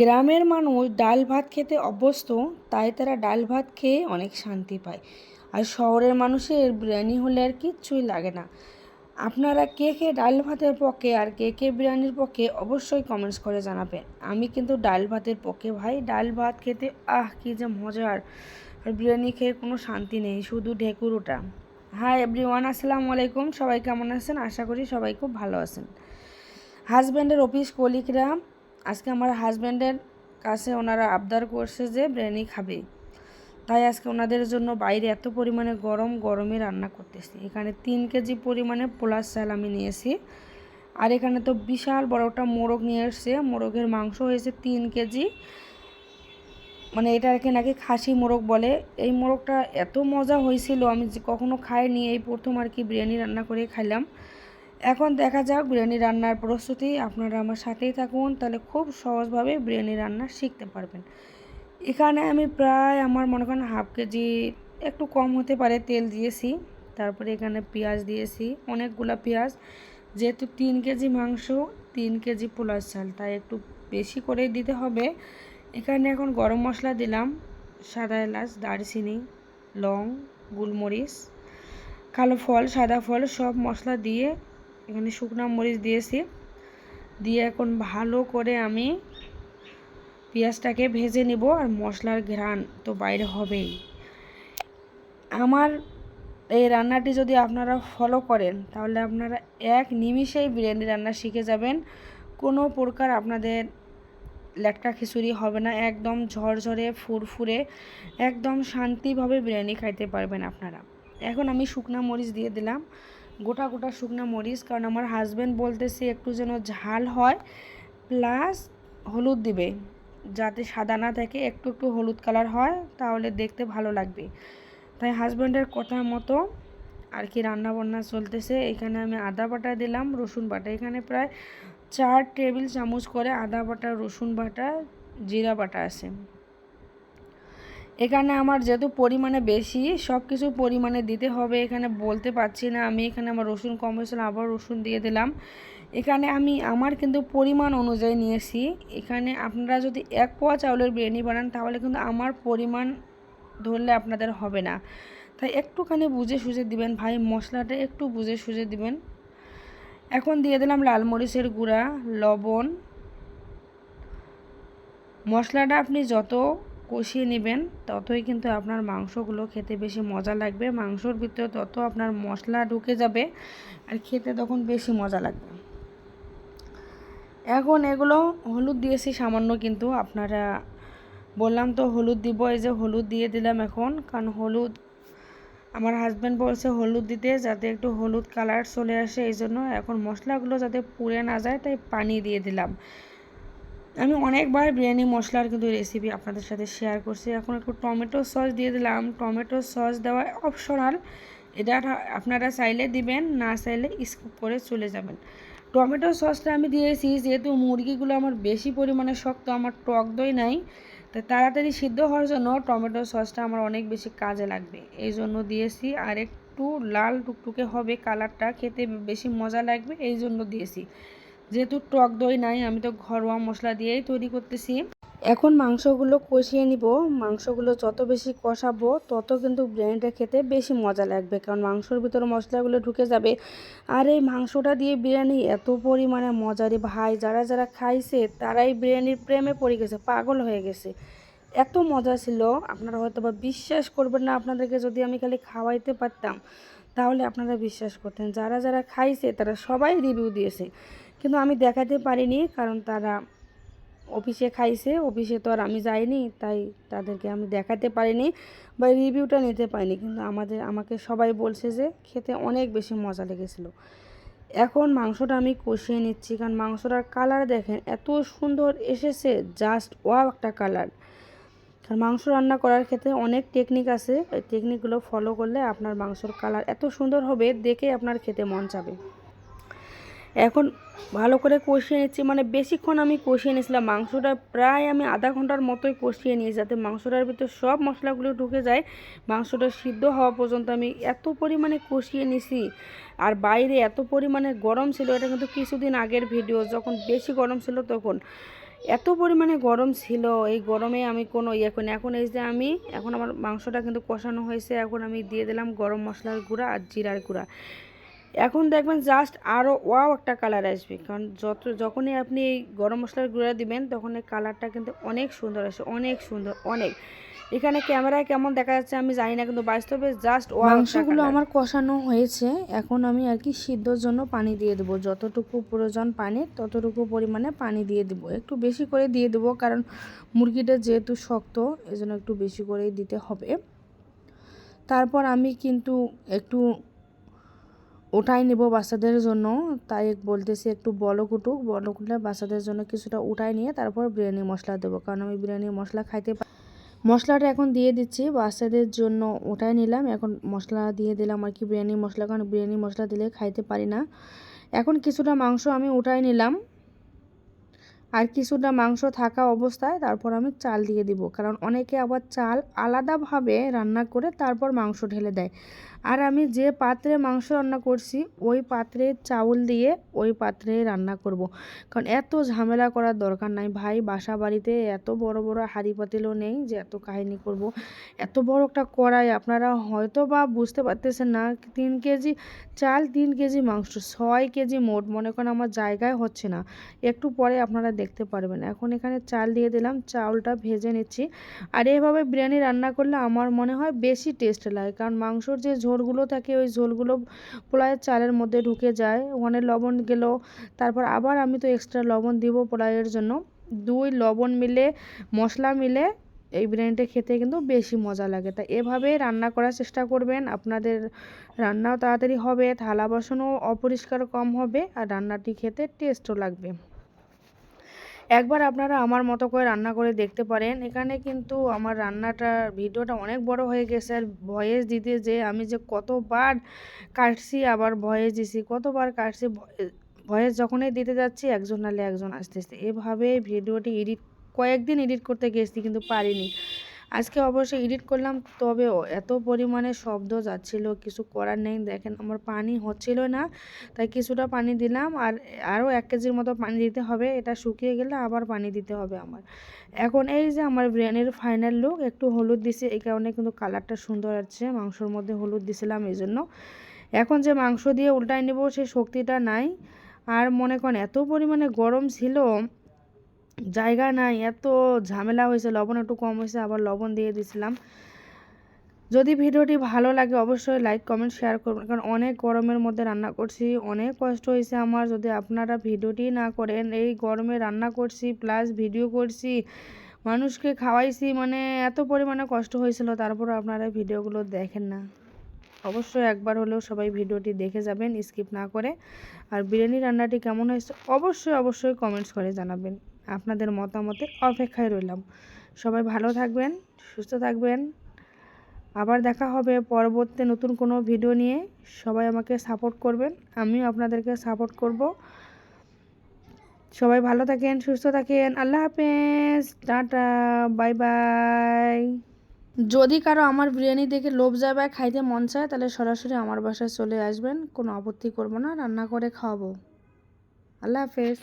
গ্রামের মানুষ ডাল ভাত খেতে অভ্যস্ত, তাই তারা ডাল ভাত খেয়ে অনেক শান্তি পায়। আর শহরের মানুষের বিরিয়ানি হলে আর কিচ্ছুই লাগে না। আপনারা কে কে ডাল ভাতের পক্ষে আর কে কে বিরিয়ানির পক্ষে অবশ্যই কমেন্টস করে জানাবেন। আমি কিন্তু ডাল ভাতের পক্ষে, ভাই। ডাল ভাত খেতে, আহ, কী যে মজার। আর বিরিয়ানি খেয়ে কোনো শান্তি নেই, শুধু ঢেকুর ওটা হাই এভরিওয়ান আসসালামু আলাইকুম। সবাই কেমন আছেন? আশা করি সবাই খুব ভালো আছেন। হাজব্যান্ডের অফিস কলিকরা আজকে আমার হাজব্যান্ডের কাছে ওনারা আবদার করছে যে বিরিয়ানি খাবে। তাই আজকে ওনাদের জন্য বাইরে এত পরিমাণে গরম, গরমে রান্না করতেছি। এখানে তিন কেজি পরিমাণে পোলার চাল আমি নিয়েছি। আর এখানে তো বিশাল বড়টা মোরগ নিয়ে এসছে। মোরগের মাংস হয়েছে তিন কেজি। মানে এটাকে নাকি খাসি মোরগ বলে। এই মোরগটা এত মজা হয়েছিল, আমি যে কখনো খাইনি। এই প্রথম আর কি বিরিয়ানি রান্না করে খাইলাম। এখন দেখা যাক বিরিয়ানি রান্নার প্রস্তুতি। আপনারা আমার সাথেই থাকুন, তাহলে খুব সহজভাবে বিরিয়ানি রান্না শিখতে পারবেন। এখানে আমি প্রায় আমার মনে করেন হাফ কেজি, একটু কম হতে পারে তেল দিয়েছি। তারপরে এখানে পেঁয়াজ দিয়েছি, অনেকগুলো পেঁয়াজ। যেহেতু তিন কেজি মাংস, তিন কেজি পোলার চাল, তাই একটু বেশি করে দিতে হবে। এখানে এখন গরম মশলা দিলাম, সাদা এলাচ, দারচিনি, লং, গোলমরিচ, কালো ফল, সাদা ফল সব মশলা দিয়ে এখানে শুকনো মরিচ দিয়েছি। দিয়ে এখন ভালো করে আমি পেঁয়াজটাকে ভেজে নিব আর মশলার ঘ্রাণ তো বাইরে হবেই। আমার এই রান্নাটি যদি আপনারা ফলো করেন, তাহলে আপনারা এক নিমিষেই বিরিয়ানি রান্না শিখে যাবেন। কোনো প্রকার আপনাদের লেটকা খিচুড়ি হবে না, একদম ঝরঝরে, ফুরফুরে, একদম শান্তিভাবে বিরিয়ানি খাইতে পারবেন আপনারা। এখন আমি শুকনা মরিচ দিয়ে দিলাম। গোটা গোটা শুকনো মরিচ, কারণ আমার হাজব্যান্ড বলতেছে একটু যেন ঝাল হয় প্লাস হলুদ দিবে, যাতে সাদা না থাকে, একটু একটু হলুদ কালার হয়, তাহলে দেখতে ভালো লাগবে। তাই হাজব্যান্ডের কথা মতো আর কি রান্না বান্না চলতেছে, এখানে আমি আদা বাটা দিলাম, রসুন বাটা। এখানে প্রায় চার টেবিল চামচ করে আদা বাটা, রসুন বাটা, জিরা বাটা আছে। এখানে আমার যেহেতু পরিমাণে বেশি সব কিছু পরিমাণে দিতে হবে। এখানে বলতে পারছি না, আমি এখানে আমার রসুন কম হয়েছিল আবার রসুন দিয়ে দিলাম। এখানে আমি আমার কিন্তু পরিমাণ অনুযায়ী নিয়েছি। এখানে আপনারা যদি এক পোয়া চাউলের বিরিয়ানি বানান, তাহলে কিন্তু আমার পরিমাণ ধরলে আপনাদের হবে না। তাই একটুখানি বুঝে সুঝে দিবেন ভাই, মশলাটা একটু বুঝে সুঝে দিবেন। এখন দিয়ে দিলাম লাল মরিচের গুঁড়া, লবণ। মশলাটা আপনি যত কষিয়ে নেবেন, ততই কিন্তু আপনার মাংসগুলো খেতে বেশি মজা লাগবে। মাংসর ভিতরে তত আপনার মশলা ঢুকে যাবে আর খেতে তখন বেশি মজা লাগবে। এখন এগুলো হলুদ দিয়েছি, সামান্য কিন্তু আপনারা বললাম তো হলুদ দিব, এই যে হলুদ দিয়ে দিলাম এখন। কারণ হলুদ, আমার হাজব্যান্ড বলছে হলুদ দিতে যাতে একটু হলুদ কালার চলে আসে, এই জন্য এখন মশলাগুলো যাতে পুড়ে না যায়, তাই পানি দিয়ে দিলাম। আমি অনেকবার বিরিয়ানি মশলার কিন্তু রেসিপি আপনাদের সাথে শেয়ার করছি। এখন একটু টমেটো সস দিয়ে দিলাম। টমেটো সস দেওয়া অপশনাল এটা আপনারা চাইলে দিবেন, না চাইলে স্কুপ করে চলে যাবেন। টমেটো সসটা আমি দিয়েছি, যেহেতু মুরগিগুলো আমার বেশি পরিমাণে শক্ত, আমার টক দই নাই, তো তাড়াতাড়ি সিদ্ধ হওয়ার জন্য টমেটো সসটা আমার অনেক বেশি কাজে লাগবে। এই জন্য দিয়েছি, আর একটু লাল টুকটুকে হবে কালারটা খেতে বেশি মজা লাগবে, এই জন্য দিয়েছি। যেহেতু টক দই নাই, আমি তো ঘরোয়া মশলা দিয়েই তৈরি করতেছি। এখন মাংসগুলো কষিয়ে নিব। মাংসগুলো যত বেশি কষাবো, তত কিন্তু বিরিয়ানিটা খেতে বেশি মজা লাগবে, কারণ মাংসর ভিতরে মশলাগুলো ঢুকে যাবে। আর এই মাংসটা দিয়ে বিরিয়ানি এত পরিমাণে মজারি ভাই, যারা যারা খাইছে, তারাই বিরিয়ানির প্রেমে পড়ে গেছে, পাগল হয়ে গেছে। এত মজা ছিল, আপনারা হয়তো বা বিশ্বাস করবেন না, আপনাদেরকে যদি আমি খালি খাওয়াইতে পারতাম, তাহলে আপনারা বিশ্বাস করতেন। যারা যারা খাইছে, তারা সবাই রিভিউ দিয়েছে। কিন্তু আমি দেখাতে পারিনি কারণ তারা অফিসে খাইছে, অফিসে তো আর আমি যাইনি, তাই তাদেরকে আমি দেখাতে পারিনি বা রিভিউটা নিতে পারিনি। কিন্তু আমাদের, আমাকে সবাই বলছে যে খেতে অনেক বেশি মজা লেগেছিল। এখন মাংসটা আমি কষিয়ে নিচ্ছি, কারণ মাংসটার কালার দেখেন এত সুন্দর এসেছে জাস্ট ওয়াও একটা কালার। কারণ মাংস রান্না করার ক্ষেত্রে অনেক টেকনিক আছে, ওই টেকনিকগুলো ফলো করলে আপনার মাংসর কালার এত সুন্দর হবে, দেখে আপনার খেতে মন যাবে এখন ভালো করে কষিয়ে নিচ্ছি। মানে বেশিক্ষণ আমি কষিয়ে নিয়েছিলাম। মাংসটা প্রায় আমি আধা ঘণ্টার মতোই কষিয়ে নিয়েছি যাতে মাংসটার ভিতরে সব মশলাগুলো ঢুকে যায়। মাংসটা সিদ্ধ হওয়া পর্যন্ত আমি এত পরিমাণে কষিয়ে নিছি আর বাইরে এত পরিমাণে গরম ছিল, এটা কিন্তু কিছুদিন আগের ভিডিও, যখন বেশি গরম ছিল তখন। এত পরিমাণে গরম ছিল, এই গরমে আমি কোনো ইয়ে করি এখন এই যে আমি, এখন আমার মাংসটা কিন্তু কষানো হয়েছে। এখন আমি দিয়ে দিলাম গরম মশলার গুঁড়া আর জিরার গুঁড়া। এখন দেখবেন জাস্ট আরও ওয়াও একটা কালার আসবে। কারণ যত যখনই আপনি এই গরম মশলার গুঁড়া দিবেন তখন এই কালারটা কিন্তু অনেক সুন্দর আসে অনেক সুন্দর অনেক। এখানে ক্যামেরায় কেমন দেখা যাচ্ছে আমি জানি না কিন্তু বাস্তবে জাস্ট মাংসগুলো আমার কষানো হয়েছে এখন আমি আর কি সিদ্ধর জন্য পানি দিয়ে দেবো। যতটুকু প্রয়োজন পানি ততটুকু পরিমাণে পানি দিয়ে দেবো। একটু বেশি করে দিয়ে দেবো কারণ মুরগিটা যেহেতু শক্ত এজন্য একটু বেশি করেই দিতে হবে। তারপর আমি কিন্তু একটু উঠাই নেব বাচ্চাদের জন্য। তাই বলতেছি একটু বলো কুটুক, বলো কুটলে বাচ্চাদের জন্য কিছুটা উঠাই নিয়ে তারপর বিরিয়ানি মশলা দেবো। কারণ আমি বিরিয়ানি মশলা খাইতে মশলাটা এখন দিয়ে দিচ্ছি, বাচ্চাদের জন্য ওটাই নিলাম। এখন মশলা দিয়ে দিলাম আর কি বিরিয়ানি মশলা, কারণ বিরিয়ানি মশলা দিলে খাইতে পারি না। এখন কিছুটা মাংস আমি উঠাই নিলাম। আর কিছুটা মাংস থাকা অবস্থায় তারপর আমি চাল দিয়ে দিব। কারণ অনেকে আবার চাল আলাদাভাবে রান্না করে তারপর মাংস ঢেলে দেয়। আর আমি যে পাত্রে মাংস রান্না করছি, ওই পাত্রে চাউল দিয়ে ওই পাত্রে রান্না করব। কারণ এত ঝামেলা করার দরকার নাই। ভাই বাসা বাড়িতে এত বড় বড় হাঁড়ি পাতিলও নেই যে এত কাহিনী করব। এত বড় একটা কড়াই, আপনারা হয়তো বা বুঝতে পারতেছেন না, তিন কেজি চাল, তিন কেজি মাংস, ছয় কেজি মোট, মনে করেন আমার জায়গায় হচ্ছে না। একটু পরে আপনারা দেখতে পারবেন। এখন এখানে চাল দিয়ে দিলাম, চাউলটা ভেজে নিচ্ছি। আর এভাবে বিরিয়ানি রান্না করলে আমার মনে হয় বেশি টেস্ট লাগে। কারণ মাংসর যে ঝোলগুলো থাকে, ওই ঝোলগুলো পোলাওয়ের চালের মধ্যে ঢুকে যায়। ওখানে লবণ গেল, তারপর আবার আমি তো এক্সট্রা লবণ দিব পোলাওয়ের জন্য। দুই লবণ মিলে, মশলা মিলে এই বিরিয়ানিটা খেতে কিন্তু বেশি মজা লাগে। তা এভাবেই রান্না করার চেষ্টা করবেন। আপনাদের রান্নাও তাড়াতাড়ি হবে, থালা বাসনও অপরিষ্কার কম হবে, আর রান্নাটি খেতে টেস্টও লাগবে। একবার আপনারা আমার মতো করে রান্না করে দেখতে পারেন। এখানে কিন্তু আমার রান্নাটা ভিডিওটা অনেক বড় হয়ে গেছে। আর ভয়েস দিতে যে আমি যে কতবার কাটছি, আবার ভয়েস দিছি, কতবার কাটছি ভয়েস যখনই দিতে যাচ্ছি, একজন নালে একজন আসতেছে। এভাবে ভিডিওটি এডিট, কয়েকদিন এডিট করতে গেছি কিন্তু পারিনি। আজকে অবশ্যই এডিট করলাম তবেও এত পরিমাণে শব্দ যাচ্ছিল, কিছু করার নেই। দেখেন, আমার পানি হচ্ছিল না, তাই কিছুটা পানি দিলাম আর আরও এক কেজির মতো পানি দিতে হবে। এটা শুকিয়ে গেলে আবার পানি দিতে হবে আমার। এখন এই যে আমার বিরিয়ানির ফাইনাল লুক একটু হলুদ দিছে, এই কারণে কিন্তু কালারটা সুন্দর আসছে, মাংসর মধ্যে হলুদ দিছিলাম এই জন্য এখন যে মাংস দিয়ে উল্টাই নেব সেই শক্তিটা নাই। আর মনে করেন, এত পরিমাণে গরম ছিল জায়গা নাই, এত ঝামেলা হয়েছে, লবণ একটু কম হয়েছে, আবার লবণ দিয়ে দিছিলাম। যদি ভিডিওটি ভালো লাগে, অবশ্যই লাইক কমেন্ট শেয়ার করবেন, কারণ অনেক গরমের মধ্যে রান্না করছি, অনেক কষ্ট হয়েছে আমার। যদি আপনারা ভিডিওটি না করেন, এই গরমে রান্না করছি প্লাস ভিডিও করছি, মানুষকে খাওয়াইছি মানে এত পরিমাণে কষ্ট হয়েছিল, তারপর আপনারা ভিডিওগুলো দেখেন না। অবশ্যই একবার হলেও সবাই ভিডিওটি দেখে যাবেন স্কিপ না করে। আর বিরিয়ানি রান্নাটি কেমন হয়েছে, অবশ্যই অবশ্যই কমেন্টস করে জানাবেন। আপনাদের মতামতের অপেক্ষায় রইলাম। সবাই ভালো থাকবেন, সুস্থ থাকবেন। আবার দেখা হবে পরবর্তী নতুন কোনো ভিডিও নিয়ে। সবাই আমাকে সাপোর্ট করবেন, আমিও আপনাদেরকে সাপোর্ট করব। সবাই ভালো থাকেন, সুস্থ থাকেন। আল্লাহ হাফেজ, টাটা বাই বাই যদি কারও আমার বিরিয়ানি দেখে লোভ যায় বা খাইতে মন চায়, তাহলে সরাসরি আমার বাসায় চলে আসবেন। কোনো আপত্তি করব না, রান্না করে খাওয়াবো। আল্লাহ হাফেজ।